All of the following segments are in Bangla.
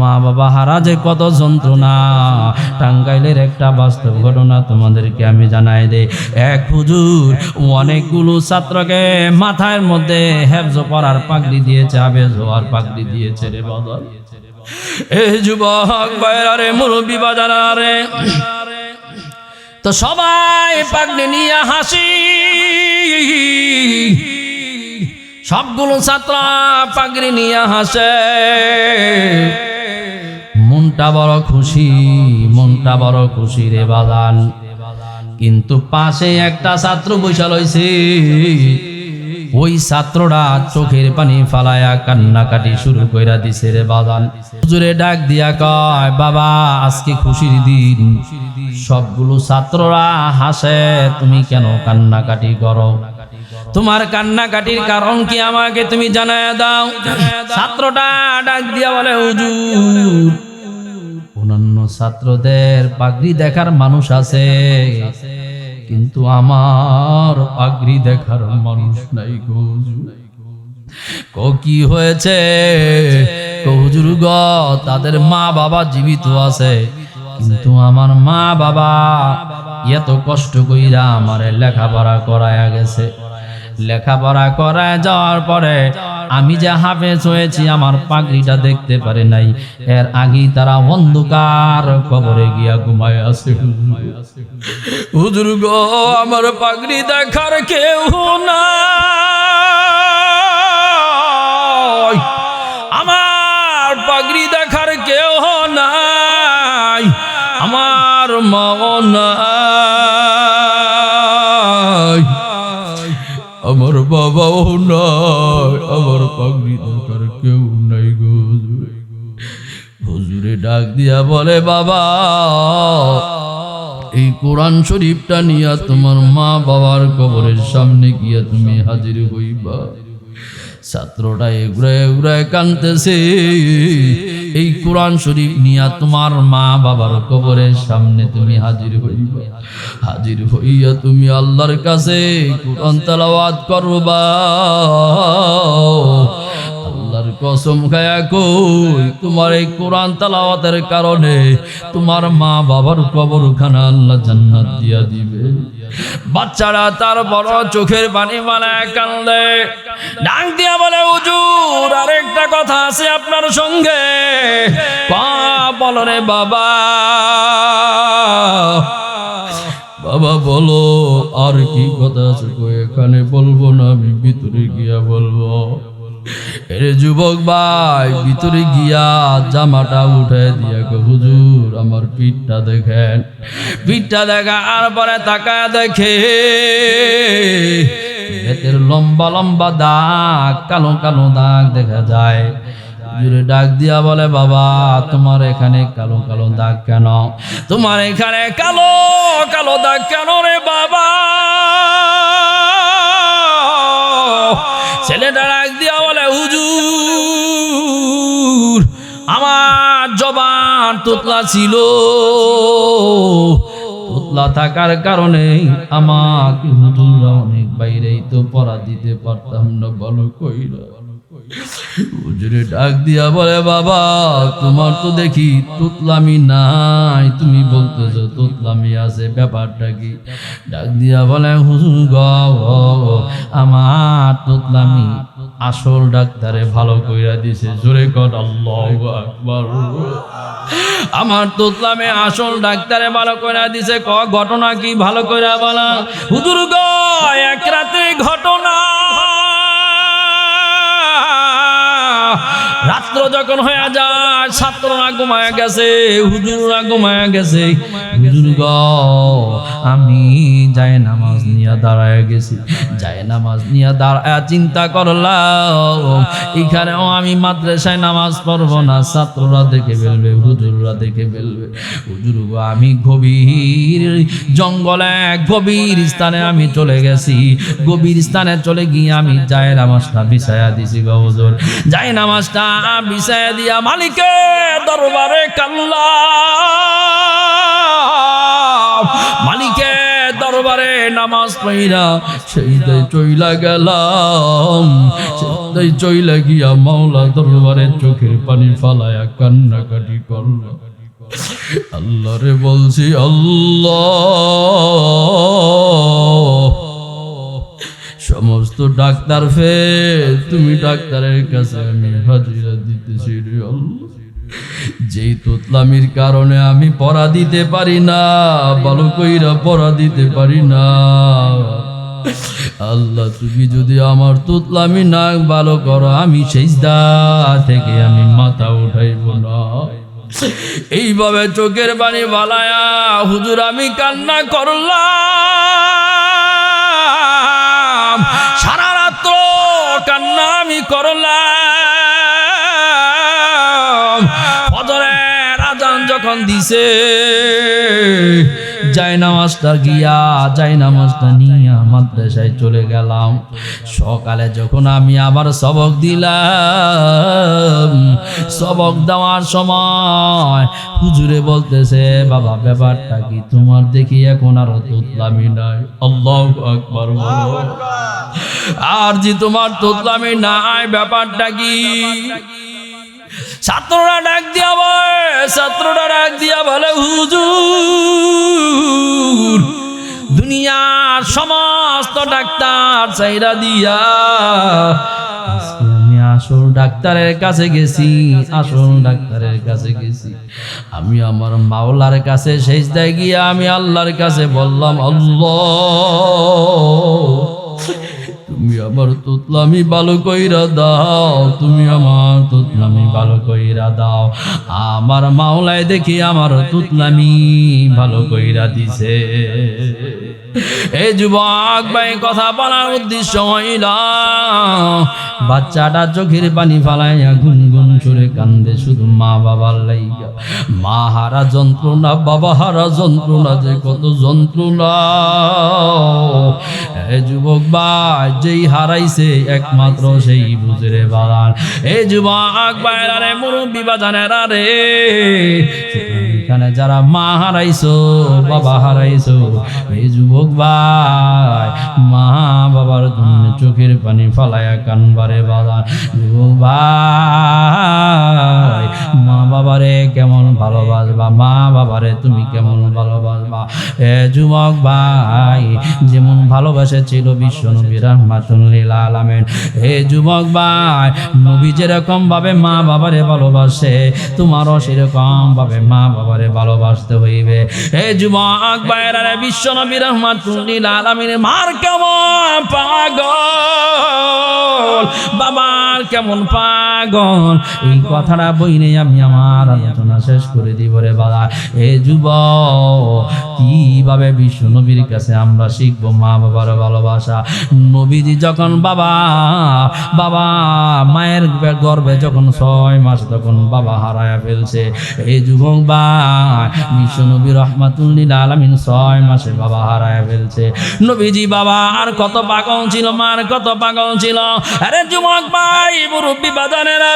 মা বাবা, হারা যে কত যন্ত্রণা। টাঙ্গাইলের একটা বাস্তব ঘটনা তোমাদেরকে আমি জানাই দে এক হুজুর অনেকগুলো ছাত্রকে মাথার মধ্যে হেফজ পড়ার পাগড়ি দিয়েছে, আবেজ হওয়ার পাগড়ি দিয়েছে রে বদল এ যুবক বাইরে মুরব্বী বাজারা রে। তো সবাই পাগড়ি নিয়ে হাসি। সবগুলো ছাত্র পাগড়ি নিয়ে হাসে। মনটা বড় খুশি, মনটা বড় খুশি রে বাগান কিন্তু পাশে একটা ছাত্র বৈশাল হয়েছে ওই ছাত্রটা চোখের পানি ফালায়া কান্নাকাটি শুরু কইরা দিছে রে বাগান হুজুরে ডাক দিয়া কয়, বাবা, আজকে খুশির দিন। সবগুলো ছাত্ররা হাসে, তুমি কেন কান্নাকাটি করো? তোমার কান্নাকাটির কারণ কি আমাকে তুমি জানায় দাও? ছাত্রটা ডাক দিয়া বলে, হুজুর ছাত্রদের পাগড়ি দেখার মানুষ আছে। কিন্তু আমার পাগড়ি দেখার মানুষ নাই কো হয়েছে? তাদের মা বাবা জীবিত আছে। কিন্তু আমার মা বাবা এত কষ্ট কইরা আমার লেখাপড়া করায়া গেছে। লেখাপড়া করায় যাওয়ার পরে আমি যে হাফেজ হয়েছি, আমার পাগড়িটা দেখতে পারে নাই। এর আগেই তারা অন্ধকার কবরে গিয়া ঘুমায় আছে। হুজুর আমার পাগড়ি দেখার কেউ নাই। আমার পাগড়ি দেখার কেউ নাই। আমার নাই। বাবাও নয় আমার পাগড়ি দরকার, কেউ নাই গো। হুজুরে ডাক দিয়া বলে, বাবা, এই কোরআন শরীফটা নিয়া তোমার মা বাবার কবরের সামনে গিয়া তুমি হাজির হইবা। ছাত্রটা এগুড়ে এগুড়ে কানতেছে এই কোরআন শরীফ নিয়া তোমার মা বাবার কবরের সামনে তুমি হাজির হইবা। হাজির হইয়া তুমি আল্লাহর কাছে কোরআন তালাওয়াত করবা। আল্লাহর কসম খায়া কই, তোমার এই কোরআন তালাওয়াতের কারণে তোমার মা বাবার কবরখানা আল্লাহ জান্নাত দিয়া দিবে। বাচ্চারা তার বড় চোখের পানি মালায় কান্দে। ডাক দিয়া বলে, হুজুর, আরেকটা কথা আছে আপনার সঙ্গে। বলোরে বাবা। বাবা বলো, আর কি কথা আছে এখানে বলব না, আমি ভিতরে গিয়া বলব। এরে যুবক ভাই, ভিতরে গিয়া জামাটা উঠে দিয়া গো হুজুর, আমার পিঠটা দেখেন। পিঠটা দেখা আর পরে তাকা দেখে পেটের লম্বা লম্বা দাগ, কালো কালো দাগ দেখা যায়। হুজুরে ডাক দিয়া বলে, বাবা, তোমার এখানে কালো কালো দাগ কেন? তোমার এখানে কালো কালো দাগ কেন রে বাবা? ছেলেটা ডাক দিয়া জবান তোতলা ছিল। তোতলা থাকার কারণে আমাকে হুজুররা অনেক বাইরেই তো পড়া দিতে পারতাম না বলো কইরা। হুজুরে ডাক দিয়া বলে, বাবা, তোমার তো দেখি তুতলামি নাই। তুমি বলতেছো তুতলামি আছে, ব্যাপারটা কি? ডাক দিয়া বলে, হুজুর গ, আমার তুতলামি আসল ডাক্তারে ভালো কইরা দিছে। জোরে কর আল্লাহু আকবার। আমার তুতলামে আসল ডাক্তারে ভালো কইরা দিছে। ক, ঘটনা কি? ভালো কইরা বলা। হুজুর গ, এক রাতে ঘটনা। রাত্র যখন হয়ে যায়, ছাত্ররা ঘুমায় গেছে, হুজুররা ঘুমায় গেছে। হুজুর গ আমি যাই নামাজ নিয়ে দাঁড়ায় গেছি। যাই নামাজ নিয়ে দাঁড়ায় চিন্তা করলাম, এখানেও আমি মাদ্রাসায় নামাজ পড়ব না, ছাত্ররা দেখে ফেলবে, হুজুররা দেখে ফেলবে। হুজুর আমি গভীর জঙ্গলে, গভীর স্থানে আমি চলে গেছি। গভীর স্থানে চলে গিয়ে আমি যাই নামাজটা বিছায়া দিছি গো হুজুর। যাই নামাজটা বিছায়া দিয়া মালিকে দরবারে কাল্লা দরবারে নামাজ পড়া সেই চইলা গেলাম। তাই চইলা গিয়া মাওলা দরবারে চোখের পানি ফালায়া কান্নাকাটি করল। আল্লাহ রে বলছি, আল্লাহ। সমস্ত ডাক্তার ফে তুমি ডাক্তারের কাছে আমি হাজিরা দিতেছি রে আল্লাহ। যেই তোতলামির কারণে আমি পড়া দিতে পারি না ভালো কইরা পড়া দিতে পারি না। আল্লাহ, তুমি যদি আমার তোতলামি না ভালো করো, আমি সেই থেকে আমি মাথা উঠাইব না। এইভাবে চোখের বাণী বালায়া, হুজুর, আমি কান্না করলাম। সারা রাত্র কান্না আমি করলাম। যখন দিছে, যাই নামাজটা গিয়া, যাই নামাজটা নিয়া মাদ্রাসায় চলে গেলাম। সকালে যখন আমি আবার সবক দিলাম, সবক দেওয়ার সময় হুজুরে বলতেছে, বাবা, ব্যাপারটা কি তোমার দেখি এখন আর তুতলামি নাই? আল্লাহ আকবার। আর যে তোমার তোতলামি নাই, ব্যাপারটা কি? ছাত্ররা ডাক দিয়া বলে ছাত্ররা ডাক দিয়া বলে, হুজুর, দুনিয়ার সমস্ত ডাক্তার চাইরা দিয়া আসল ডাক্তারের কাছে গেছি, আসল ডাক্তারের কাছে গেছি। আমি আমার মাওলার কাছে শেষ গিয়া আমি আল্লাহর কাছে বললাম, আল্লাহ তুমি আমার তোতলামি ভালো কইরা দাও, তুমি আমার তোতলামি ভালো কইরা দাও। আমার মাওলায় দেখি আমার তোতলামি ভালো কইরা দিছে। এই যুবক ভাই, কথা বলার উদ্দেশ্য হইল, বাচ্চাটা চোখের পানি ফালাইয়া গুনগুন সুরে কান্দে শুধু মা বাবার লাইগা। মা হারা যন্ত্রণা, বাবা হারা যন্ত্রণা, যে কত যন্ত্রণা। যুবক ভাই, যেই হারাইছে একমাত্র সেই বুঝে রে বাগান। এ যুবক ভাইরা রে মুরব্বী বাজানেরা রে এখানে যারা মা হারাইছো, বাবা হারাইছো এই যুবক ভাই, মা বাবার জন্য চোখের পানি ফালায়া কানবারে বাজান। যুবক ভাই, মা বাবারে কেমন ভালোবাসবা? মা বাবারে তুমি কেমন ভালোবাসবা? এ যুবক ভাই, যেমন ভালোবাসা ছিল বিশ্ব নবী রহমাতুল্লিল আলামিন। হে যুবক ভাই, নবী যেরকম ভাবে মা বাবারে ভালোবাসে, তোমারও সেরকম ভাবে মা বাবারে ভালোবাসতে হইবে। হে যুবক ভাইরা রে বিশ্ব নবী রহমাতুল্লিল আলামিন, মার কেমন পাগল? বাবার কেমন পাগল? এই কথাটা বই নেই আমি আমার আলোচনা শেষ করে দিব রে বাবা। এ যুব কীভাবে বিশ্ব নবীর কাছে আমরা শিখব মা বাবার ভালোবাসা? নবীজি যখন বাবা বাবা মায়ের গর্ভে যখন ছয় মাস তখন বাবা হারায়া ফেলছে। এই যুবক ভাই বিশ্ব রহমাতুল্লিল বাবা আর কত ছিল মার কত ছিল। আরে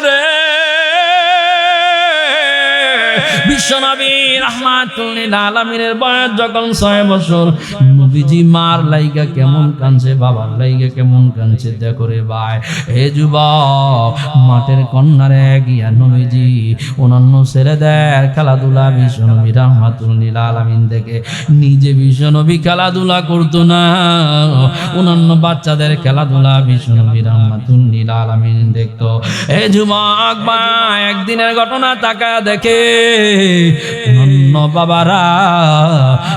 রে। বিশ্বনবী আলামিনের বয়স যখন ছয় বছর নবীজি মার লাইগা কেমন কানছে বাবার লাইগা কেমন কানছে দেখো রে ভাই। হে যুবক, মাঠের কন্যারে গিয়া নবীজি অন্যান্য ছেড়ে দেয় খেলাধুলা বিশ্বনবী রহমাতুল্লিল আলামিন দেখে। নিজে বিশ্বনবী খেলাধুলা করতো না। অন্যান্য বাচ্চাদের খেলাধুলা বিশ্বনবী রহমাতুল্লিল আলামিন দেখতো। হে যুবক ভাই, একদিনের ঘটনা তাকায় দেখে। অনন্য বাবারা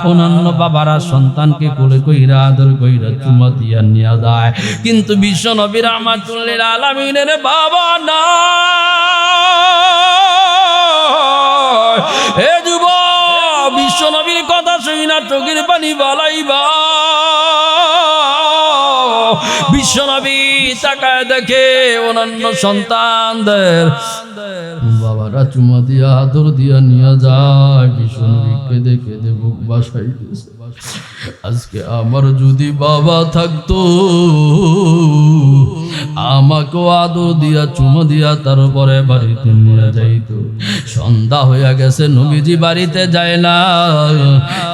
অন্যান্য বাবারা সন্তানকে কোলে কইরা, আদর কইরা চুমা দিয়া নিয়া যায়। কিন্তু বিশ্ব নবীর আমার চুল্লির আলামিনের বাবা না হে যুব বিশ্ব নবীর কথা শুই না চোখের পানি বালাইবা। বিশ্বনবী তাকায় দেখে অনন্য সন্তানদের। বাবারা চুমা দিয়া, আদর দিয়া নিয়ে যায়। বিশ্বনবী দেখে কেঁদে বুক বাসাই আজকে আমার যদি বাবা থাকতো আমাকেও আদর দিয়া, চুমো দিয়া তারপরে বাড়িতে নিয়ে যাইতো। সন্ধ্যা হইয়া গেছে, নবীজি বাড়িতে যায় না।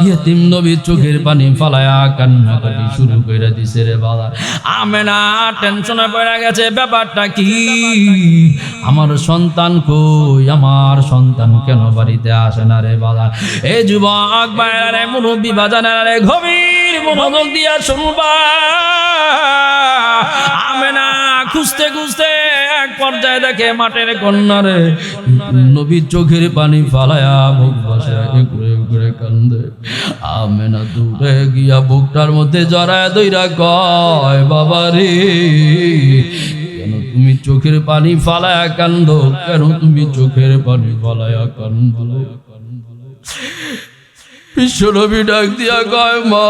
ইয়েতিম নবী চোখের পানি ফালায়া কান্নাকাটি শুরু করে দিছে রে বাবা। আমে না টেনশনে পড়ে গেছে, ব্যাপারটা কি? আমার সন্তান কই? আমার সন্তান কেন বাড়িতে আসে না রে বাবা? এ যুবক বাইরে মুরব্বী বাজানের রে গভীর মনোযোগ দিয়া শুনবা। আমে না খুঁজতে খুঁজতে এক পর্যায়ে দেখে মাঠের কন্যারে নবীর চোখের পানি ফালায়া বুক বসে ঘুরে ঘুরে কান্দে। আমেনা দূরে গিয়া বুকটার মধ্যে জড়ায় দইরা কয়, বাবা রে, কেন তুমি চোখের পানি ফালায়া কান্দ? কেন তুমি চোখের পানি ফালায়া কান্দ? বিশ্বনবী ডাক দিয়া কয়, মা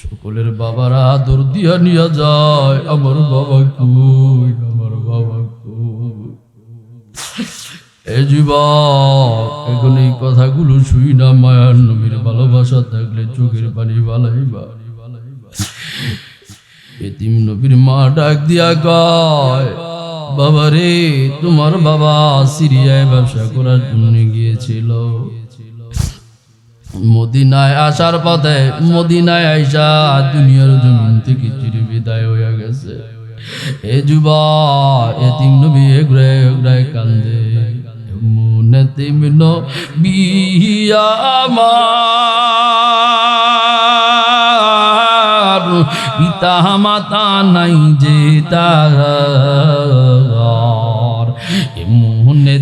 সকলের বাবারা আদর দিয়া নিয়ে যায়, আমার বাবা কই, আমার বাবা এ যুবক এখন এই কথাগুলো শুই না মায়ার নবীর ভালোবাসা থাকলে চোখের পানি বালাইবা। এতিম নবীর মা ডাক দিয়া কয় বাবা রে তোমার বাবা সিরিয়ায় ব্যবসা করার জন্য গিয়েছিল। মদিনায় আসার পথে মদিনায় আইসা দুনিয়ার জমিন থেকে চির বিদায় হয়ে গেছে। এ যুবা এতিম নবী এগুড়ে এগুড়ায় কান্দে। মনে তিমিন বিয়া আমার পিতা মাতা নাই যে তার।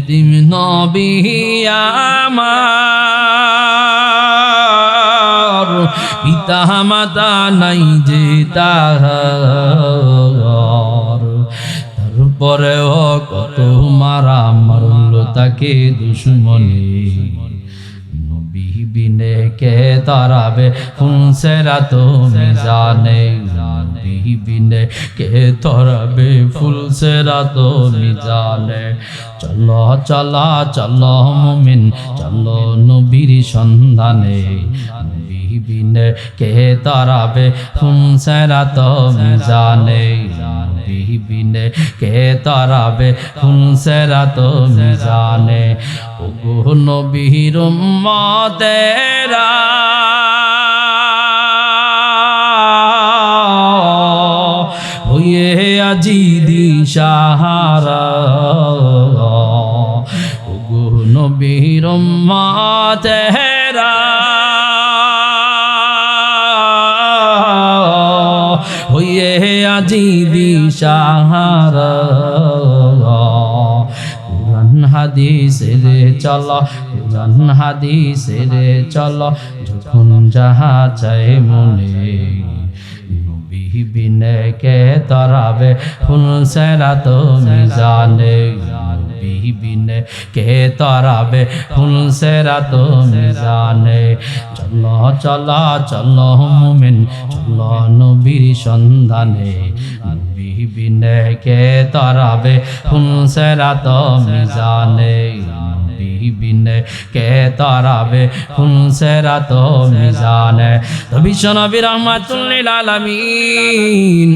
তিমিন বিয়া আমার পিতা মাতা নাই যে তাহার। তারপরে ও কত মারা মারল তাকে দুশ্মনে। নবী বিনে কে তারাবে? ফুলসেরা তো মিজানে নবী বিনে কে তরাবে? ফুলসেরা তো মিজানে চলো, চলা, চলো, মুমিন, চলো নবীর সন্ধানে। বিনে কে তারাবে? ফুলসেরা তো মিজানে বিনে কে তারাবে? ফুলসেরা তো মিজানে ওগো নবীর আজি দিশাহারা। হয়ে আজি দিশাহারা। কুরআন হাদিসে রে চলো, কুরআন হাদিসে রে চলো, যখন যাহা চাই মনে নবী বিনে কে তরাবে ফুল সেরা তুমি মিজানে। নবী বিনে কে তরাবে? ফুল সেরা তো মিজানে চলো চলো চলো মুমিন, চলো নবীর সন্ধানে। নবী বিনে কে তরাবে? ফুল সেরা তো মিজানে নবী বিনে কে তরাবে? ফুল সেরা তো মিজানে তো বিশ্ব নবী রহমাতুল্লিল আলামিন।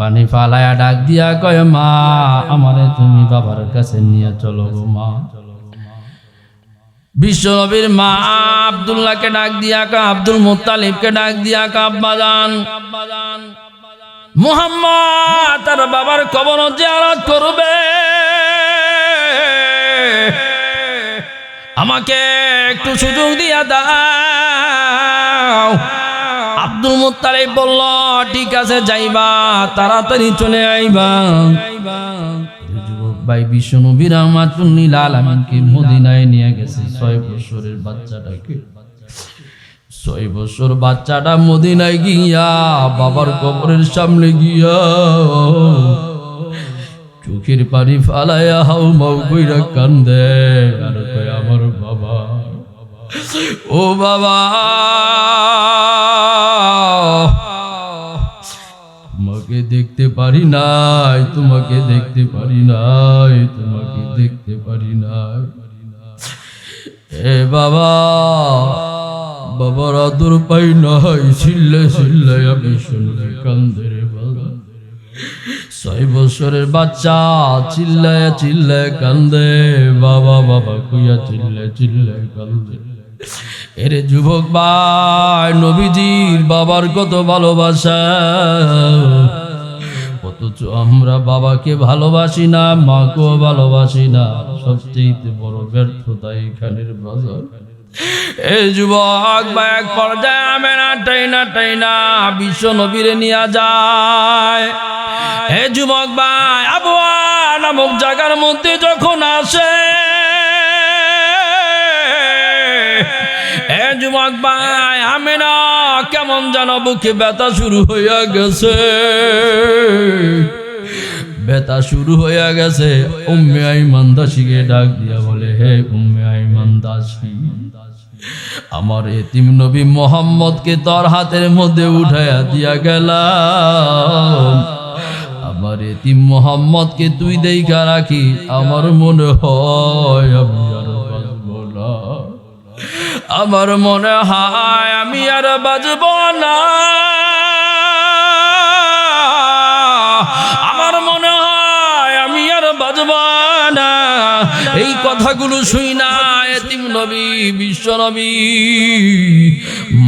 পানি ফালায়া ডাক দিয়া কয়, মা, আমারে তুমি বাবার কাছে নিয়ে চলো গো, মা। বিশ্বনবীর মা আব্দুল্লাহকে ডাক দিয়া কা আব্দুল মুত্তালিবকে ডাক দিয়া কা আব্বাজান মুহাম্মদ তার বাবার কবর জিয়ারত করবে। আমাকে একটু সুযোগ দিয়া দাও। আব্দুল মুত্তালিব বলল, ঠিক আছে, যাইবা, তাড়াতাড়ি চলে আইবা। ভাই বিশ্ব নবী রহমাতুল্লিল আলামিনকে মদিনায় নিয়ে গেছে। ছয় বছরের বাচ্চাটাকে, ছয় বছর বাচ্চাটা মদিনায় গিয়া বাবার কবরের সামনে গিয়া চোখের পানি ফালাইয়া হাউ মাউ কইরা কান্দে। আর কয়, আমার বাবা, ও বাবা তোমাকে দেখতে পারি নাই, তোমাকে দেখতে পারি নাই, তোমাকে দেখতে পারি নাই। এ বাবা, বাবার আদর পাই নাই চিল্লে চিল্লে আমি শুনলে কান্দে রে ছয় বছরের বাচ্চা চিল্লায় চিল্লায় কান্দে, বাবা বাবা কুইয়া চিল্লে চিল্লে কান্দে। এরে যুবক ভাই, নবীজির বাবার কত ভালোবাসা। অথচ আমরা বাবাকে ভালোবাসি না, মাকেও ভালোবাসি না। সবচেয়ে বড় ব্যর্থতা এখানের বাজার। এ যুবক বা এক পর্যায়ে টাইনা টাইনা বিশ্ব নিয়ে যায়। হে যুবক ভাই, আবুয়া নামক জায়গার মধ্যে যখন আসে যুবক ভাই আমি না কেমন যেন বুকে ব্যথা শুরু হইয়া গেছে। ব্যথা শুরু হইয়া গেছে। উম্মে আইমান দাসীকে ডাক দিয়া বলে, হে উম্মে আইমান দাসী, আমার এতিম নবী মোহাম্মদকে তোর হাতের মধ্যে উঠাইয়া দিয়া গেলাম। আমার এতিম মোহাম্মদকে তুই দেখা রাখি আমার মনে হয় আমার মনে হয় আমি আর বাজব না। আমার মনে হয় আমি আর বাজব না। এই কথাগুলো শুই না, এতিম নবী, বিশ্ব নবী।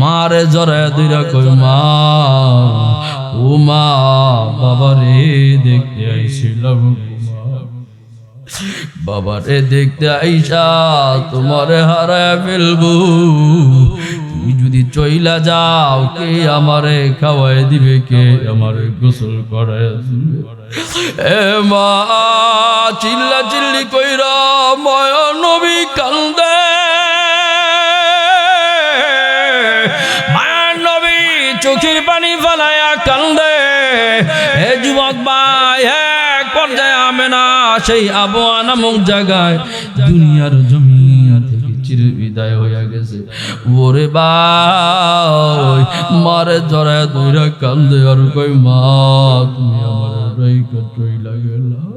মারে জরে দুইরা কই মা, ও মা, বাবারে দেখতে আইছিলাম। বাবারে দেখতে আইসা তোমারে হারায় ফেলব। তুমি যদি চইলা যাও, কে আমারে খাওয়াই দিবে, কে আমারে গোসল করে এ মা, চিল্লা চিল্লি কইরা ময় নবী কান্দে। মায়ার নবী চোখের পানি ফালায়া কান্দে। হে যুবক ভাই না সেই আবহাওয়া নামক জায়গায় দুনিয়ার জমি বিদায় হইয়া গেছে। ওরে ভাই, মারে জড়ায় দইরা কান্দে আর কই মা, তুমি আমার রাইকা লাগে গেলা।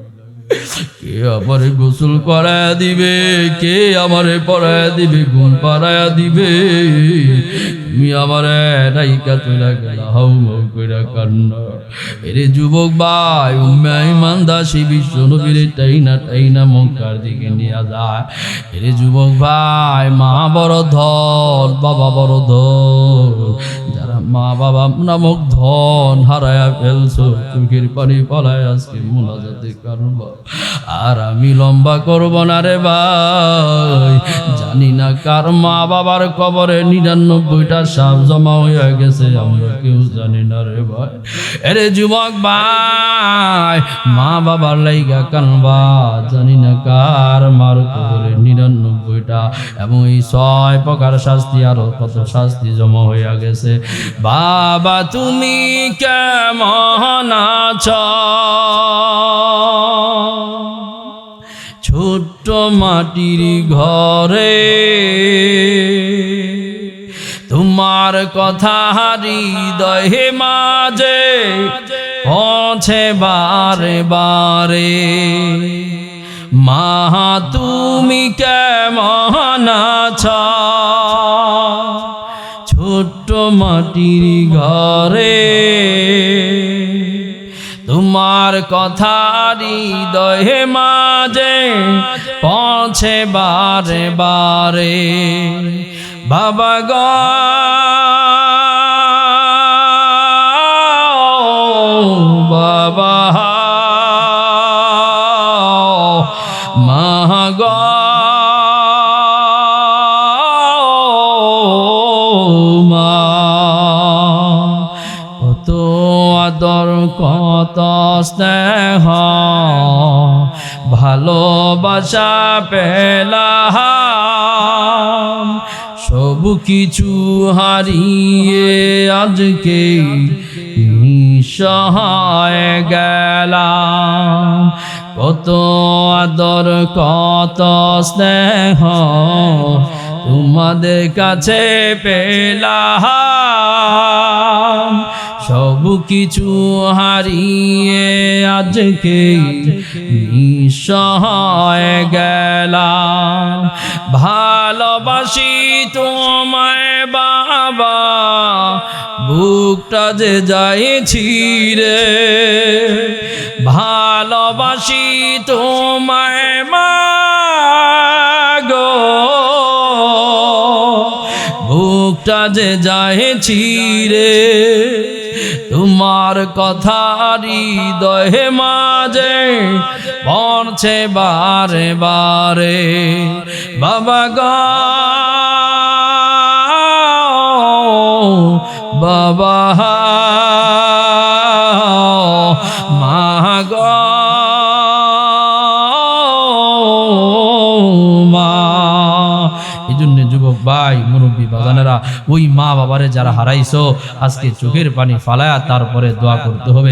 কে আমারে গোসল করায়া দিবে? কে আমারে পড়ায়া দিবে? ঘুম পাড়ায়া দিবে? তুমি আমারে রাইকা চইলা গেলা, হাউ হাউ কইরা এরে যুবক ভাই ইমান দাসী বিশ্ব নবীর টাইনা টাইনা মক্কার দিকে নিয়ে যায়। এরে যুবক ভাই, মা বড় ধন, বাবা বড় ধন। যারা মা বাবা নামক ধন হারায়া ফেলছো, চোখের পানি পলায় আজকে মোনাজাতে কারবা আর আমি লম্বা করব না রে ভাই। জানি না কার মা বাবার কবরে নিরানব্বইটা সাপ জমা হয়ে গেছে, আমরা কেউ জানি না রে ভাই। এরে যুবক ভাই, মা বাবার লাইগা কানবা জানি না কার মার কবরে নিরানব্বইটা এবং এই ছয় প্রকার শাস্তি আরও কত শাস্তি জমা হইয়া গেছে। বাবা, তুমি কেমন আছ? ছোট্ট মাটির ঘরে। তোমার কথা হৃদয়ে মাঝে পছে বারে বারে। মা, তুমি কেমন আছ? ছোট্ট মাটির ঘরে। তোমার কথা হৃদয়ে মাঝে পছে বারে বারে। বাবা গ আদর, কত স্নেহ, ভালোবাসা পেলাম। সব কিছু হারিয়ে আজকে নিঃসহায় গেলাম। কত আদর, কত স্নেহ তোমাদের কাছে পেলাম। সব কিছু হারিয়ে আজকে নিঃসহায় গেলাম। ভালোবাসি তোমায় বাবা, বুকটা যে যাইছি রে ভালোবাসি তোমায় মা গো, বুকটা যে যাইছি রে তোমার কথা হৃদয়ে মাঝে পড়ছে বারে বারে। বাবা গা, বাবা, মা গো, মা। এই জন্য যুবক ভাই বাগানেরা ওই মা বাবারে যারা হারাইছো আজকে চোখের পানি ফালায়া তারপরে দোয়া করতে হবে।